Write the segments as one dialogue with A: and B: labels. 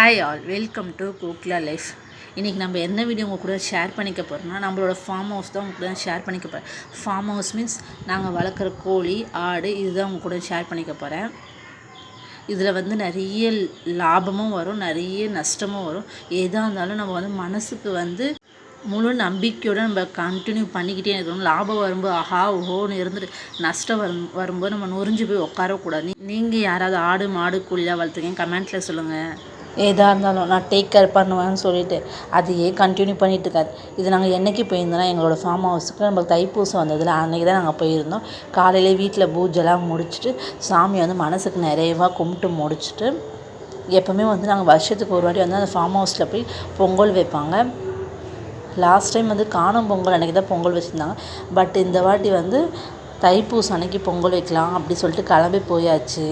A: Hi all welcome to கோக்லா life இன்றைக்கி நம்ம என்ன வீடியோ உங்கள் கூட ஷேர் பண்ணிக்க போகிறோம்னா நம்மளோட ஃபார்ம் ஹவுஸ் தான் உங்கள் கூட ஷேர் பண்ணிக்க போகிறேன் ஃபார்ம் ஹவுஸ் மீன்ஸ் நாங்கள் வளர்க்குற கோழி ஆடு இதுதான் உங்கள் கூட ஷேர் பண்ணிக்க போகிறேன் இதில் வந்து நிறைய லாபமும் வரும் நிறைய நஷ்டமும் வரும். எதாக இருந்தாலும் நம்ம வந்து மனசுக்கு வந்து முழு நம்பிக்கையோடு நம்ம கண்டினியூ பண்ணிக்கிட்டே இருக்கணும். லாபம் வரும்போது ஆஹா ஓஹோன்னு இருந்துட்டு நஷ்டம் வரும் வரும்போது நம்ம நொறிஞ்சு போய் உட்காரக்கூடாது. நீங்கள் யாராவது ஆடு மாடு கூலியாக வளர்த்துருக்கீங்க கமெண்ட்டில் சொல்லுங்கள் எதாக இருந்தாலும் நான் டேக் கேர் பண்ணுவேன்னு சொல்லிட்டு அதையே கண்டினியூ பண்ணிட்டு இருக்காது இது நாங்கள் என்றைக்கு போயிருந்தோம்னா எங்களோட ஃபார்ம் ஹவுஸுக்கு நம்ம தைப்பூசம் வந்ததில் அன்றைக்கி தான் நாங்கள் போயிருந்தோம். காலையிலே வீட்டில் பூஜைலாம் முடிச்சுட்டு சாமியை வந்து மனசுக்கு நிறைவாக கும்பிட்டு முடிச்சுட்டு எப்போவுமே வந்து நாங்கள் வருஷத்துக்கு ஒரு வாட்டி வந்து அந்த ஃபார்ம் ஹவுஸில் போய் பொங்கல் வைப்பாங்க. லாஸ்ட் டைம் வந்து காணும் பொங்கல் அன்றைக்கி தான் பொங்கல் வச்சுருந்தாங்க. பட் இந்த வாட்டி வந்து தைப்பூசம் அன்னைக்கு பொங்கல் வைக்கலாம் அப்படி சொல்லிட்டு கிளம்பி போயாச்சு.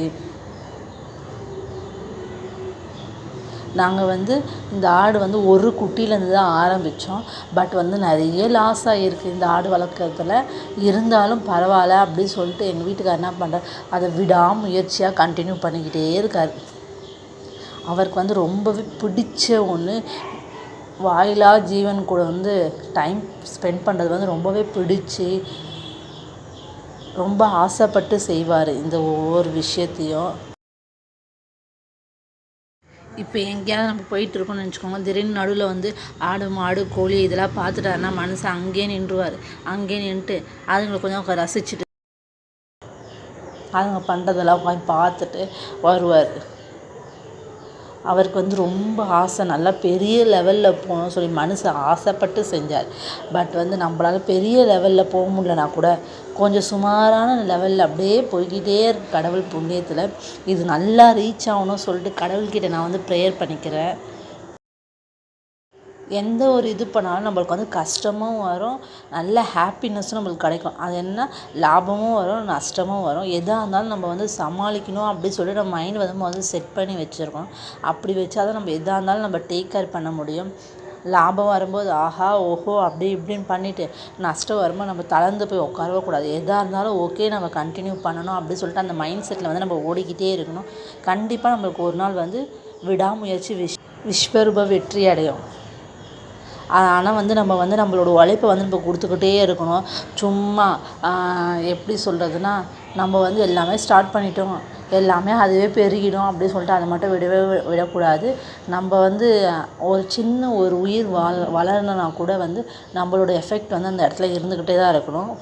A: நாங்கள் வந்து இந்த ஆடு வந்து ஒரு குட்டியிலேருந்து தான் ஆரம்பித்தோம் பட் வந்து நிறைய லாஸ் ஆகிருக்கு இந்த ஆடு வளர்க்குறதுல. இருந்தாலும் பரவாயில்ல அப்படின்னு சொல்லிட்டு எங்கள் வீட்டுக்கார் என்ன பண்ணுறார் அதை விடாமுயற்சியாக கண்டினியூ பண்ணிக்கிட்டே இருக்கார். அவருக்கு வந்து ரொம்பவே பிடிச்ச ஒன்று வாயிலா ஜீவன் கூட வந்து டைம் ஸ்பெண்ட் பண்ணுறது வந்து ரொம்பவே பிடிச்சி ரொம்ப ஆசைப்பட்டு செய்வார் இந்த ஒவ்வொரு விஷயத்தையும். இப்போ எங்கேயாவது நம்ம போயிட்டுருக்கோம்னு வச்சுக்கோங்க நினச்சிக்கோங்க. திடீர்னு நடுவில் வந்து ஆடு மாடு கோழி இதெல்லாம் பார்த்துட்டாருன்னா மனுஷன் அங்கேயே நின்றுவார். அங்கேயே நின்றுட்டு அதுங்களை கொஞ்சம் ரசிச்சுட்டு அதுங்க பண்ணுறதெல்லாம் போய் பார்த்துட்டு வருவார். அவருக்கு வந்து ரொம்ப ஆசை. நல்லா பெரிய லெவலில் போகணும்னு சொல்லி மனுஷன் ஆசைப்பட்டு செஞ்சார். பட் வந்து நம்மளால பெரிய லெவலில் போக முடியலனா கூட கொஞ்சம் சுமாரான லெவலில் அப்படியே போய்கிட்டே இருக்கு கடவுள் புண்ணியத்தில். இது நல்லா ரீச் ஆகணும்னு சொல்லிட்டு கடவுள்கிட்ட நான் வந்து ப்ரேயர் பண்ணிக்கிறேன். எந்த ஒரு இது பண்ணாலும் நம்மளுக்கு வந்து கஷ்டமும் வரும் நல்ல ஹாப்பினஸ்ஸும் நம்மளுக்கு கிடைக்கும். அது என்ன? லாபமும் வரும் நஷ்டமும் வரும். எதாக இருந்தாலும் நம்ம வந்து சமாளிக்கணும் அப்படி சொல்லி நம்ம மைண்ட் வந்து முதல்ல செட் பண்ணி வச்சுருக்கோம். அப்படி வச்சா தான் நம்ம எதாக இருந்தாலும் நம்ம டேக் கேர் பண்ண முடியும். லாபம் வரும்போது ஆஹா ஓஹோ அப்படி இப்படின்னு பண்ணிவிட்டு நஷ்டம் வரும்போது நம்ம தளர்ந்து போய் உட்காரவே கூடாது. எதாக இருந்தாலும் ஓகே நம்ம கண்டினியூ பண்ணணும் அப்படி சொல்லிட்டு அந்த மைண்ட் செட்டில் வந்து நம்ம ஓடிக்கிட்டே இருக்கணும். கண்டிப்பாக நம்மளுக்கு ஒரு நாள் வந்து விடாமுயற்சி விஷ் விஸ்வரூப வெற்றி அடையும். ஆனால் வந்து நம்ம வந்து நம்மளோட உழைப்பை வந்து நம்ம கொடுத்துக்கிட்டே இருக்கணும். சும்மா எப்படி சொல்கிறதுனா நம்ம வந்து எல்லாமே ஸ்டார்ட் பண்ணிட்டோம். எல்லாமே அதுவே பெருகிடும் அப்படின்னு சொல்லிட்டு அதை மட்டும் விடவே விடக்கூடாது. நம்ம வந்து ஒரு சின்ன ஒரு உயிர் வள வளரணுன்னா கூட வந்து நம்மளோட எஃபெக்ட் வந்து அந்த இடத்துல இருந்துக்கிட்டே தான் இருக்கணும்.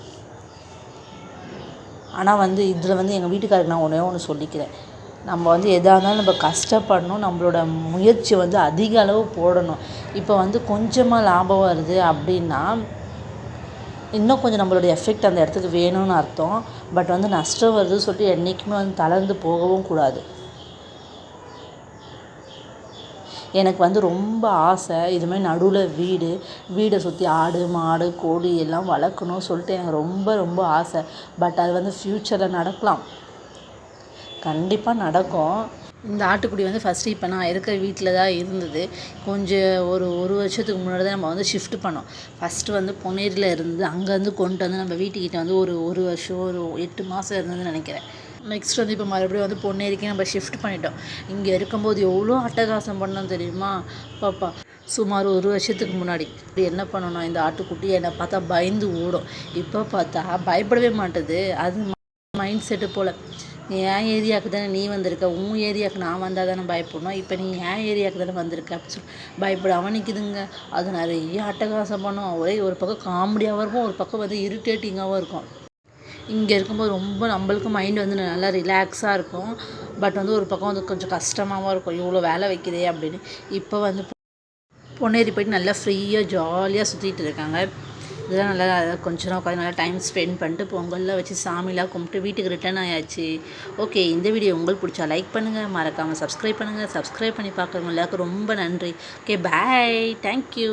A: ஆனால் வந்து இதில் வந்து எங்கள் வீட்டுக்காரருக்கு நான் ஒன்றே ஒன்று சொல்லிக்கிறேன். நம்ம வந்து எதாக இருந்தாலும் நம்ம கஷ்டப்படணும் நம்மளோட முயற்சி வந்து அதிக அளவு போடணும். இப்போ வந்து கொஞ்சமாக லாபம் வருது அப்படின்னா இன்னும் கொஞ்சம் நம்மளுடைய எஃபெக்ட் அந்த இடத்துக்கு வேணும்னு அர்த்தம். பட் வந்து நஷ்டம் வருதுன்னு சொல்லிட்டு என்றைக்குமே வந்து தளர்ந்து போகவும் கூடாது. எனக்கு வந்து ரொம்ப ஆசை இதுமாதிரி நடுவில் வீடு வீடை சுற்றி ஆடு மாடு கோழி எல்லாம் வளர்க்கணும்னு சொல்லிட்டு எனக்கு ரொம்ப ரொம்ப ஆசை. பட் அது வந்து ஃப்யூச்சரில் நடக்கலாம். கண்டிப்பாக நடக்கும். இந்த ஆட்டுக்குடி வந்து ஃபஸ்ட்டு இப்போ நான் இருக்கிற வீட்டில் தான் இருந்தது. கொஞ்சம் ஒரு ஒரு வருஷத்துக்கு முன்னாடி தான் நம்ம வந்து ஷிஃப்ட் பண்ணோம். ஃபஸ்ட்டு வந்து பொன்னேரியில் இருந்து அங்கேருந்து கொண்டு வந்து நம்ம வீட்டுக்கிட்ட வந்து ஒரு ஒரு வருஷம் ஒரு எட்டு மாதம் இருந்ததுன்னு நினைக்கிறேன். நெக்ஸ்ட் வந்து இப்போ மறுபடியும் வந்து பொன்னேரிக்கே நம்ம ஷிஃப்ட் பண்ணிட்டோம். இங்கே இருக்கும்போது எவ்வளோ அட்டகாசம் பண்ணோம் தெரியுமா? பாப்பா சுமார் ஒரு வருஷத்துக்கு முன்னாடி. என்ன பண்ணணும்? இந்த ஆட்டுக்குட்டி என்னை பார்த்தா பயந்து ஓடும். இப்போ பார்த்தா பயப்படவே மாட்டுது. அது மைண்ட் செட்டு போல். என் ஏரியாவுக்கு தானே நீ வந்திருக்க? உன் ஏரியாவுக்கு நான் வந்தால் தானே பயப்படணும்? இப்போ நீ என் ஏரியாவுக்கு தானே வந்திருக்க? அப்படின்னு சொல்லி பயப்பட அவனிக்குதுங்க. அது நிறைய அட்டகாசம் பண்ணும். ஒரே ஒரு பக்கம் காமெடியாகவும் இருக்கும். ஒரு பக்கம் வந்து இரிட்டேட்டிங்காகவும் இருக்கும். இங்கே இருக்கும்போது ரொம்ப நம்மளுக்கு மைண்ட் வந்து நல்லா ரிலாக்ஸாக இருக்கும். பட் வந்து ஒரு பக்கம் வந்து கொஞ்சம் கஷ்டமாகவும் இருக்கும். இவ்வளோ வேலை வைக்கிறே அப்படின்னு. இப்போ வந்து பொன்னேரி போயிட்டு நல்லா ஃப்ரீயாக ஜாலியாக சுற்றிட்டு இருக்காங்க. இதெல்லாம் நல்லா கொஞ்ச நேரம் உட்காந்து நல்லா டைம் ஸ்பெண்ட் பண்ணிட்டு பொங்கல்லாம் வச்சு சாமிலாம் கும்பிட்டு வீட்டுக்கு ரிட்டர்ன் ஆயாச்சு. ஓகே இந்த வீடியோ உங்களுக்கு பிடிச்சா லைக் பண்ணுங்கள் மறக்காமல் சப்ஸ்கிரைப் பண்ணுங்கள் சப்ஸ்கிரைப் பண்ணி பார்க்குறவங்க எல்லாருக்கும் ரொம்ப நன்றி. Okay bye thank you